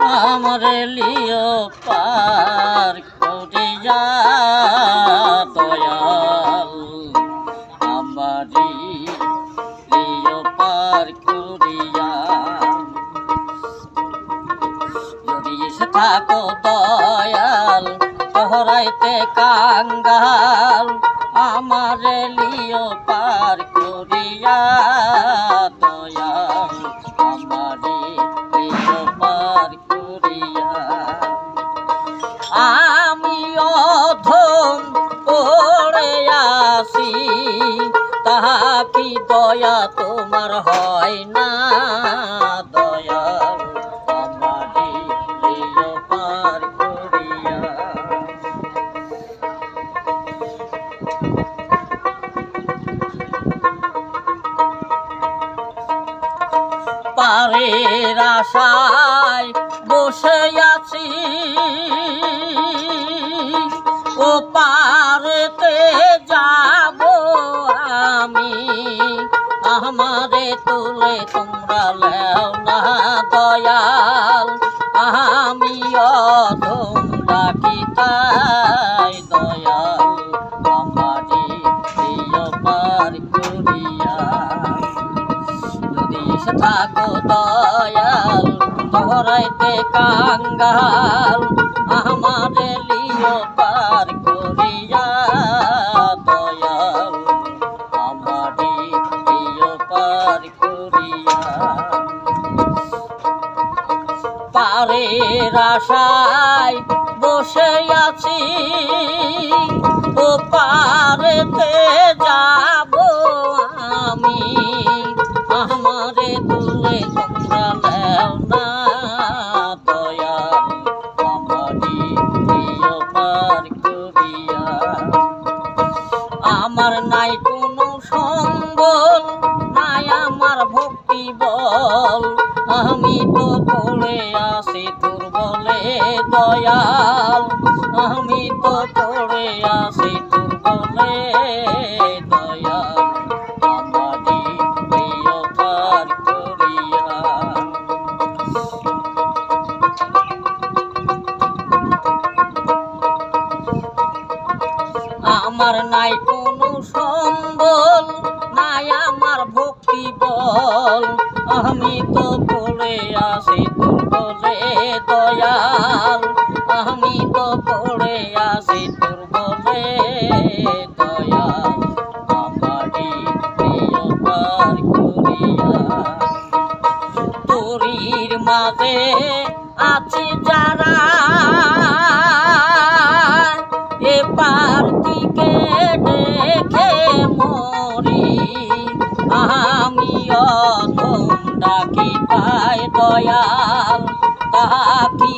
আমারে লিও পার করিয়া দয়াল। আমারি লিও পার করিয়া যদি থাকো দয়াল তোহরাইতে কাঙ্গাল, আমারে লিও পার করিয়া কি দয়া তোমার হয় না আশায় বসে আছি ও পারেতে তুলে তোমরা লেও না, দয়াল। আমি অধম ডাকি তাই, দয়াল? আমারে প্রিয় পার করিয়া। যদি থাকো দয়াল তোরাইতে কাঙ্গাল, আমারে লিও পারের আশায় বসে আছি। ও পারেতে যাব আমি। আমারে তুলে তোমরা লেও না দয়াল আমারি প্রিয় পার করিয়া আমার নাই কোনো সম্বল, নাই আমার ভক্তি বল। আমি তো পড়ে আসি দুর্বলে দয়াল। আমি তো পড়ে আসি দুর্বলে দয়াল। আমারি নাই কোনো সম্বল, নাই আমার ভক্তি বল, আমি তো পড়ে আসি দুর্বলে দয়াল। আমি তো পড়ে আসি দুর্বলে দয়াল। আমারি প্রিয় পার করিয়া, তোরির মাঝে আছে যারা অধম ডাকি পায় দয়াল তাহা কি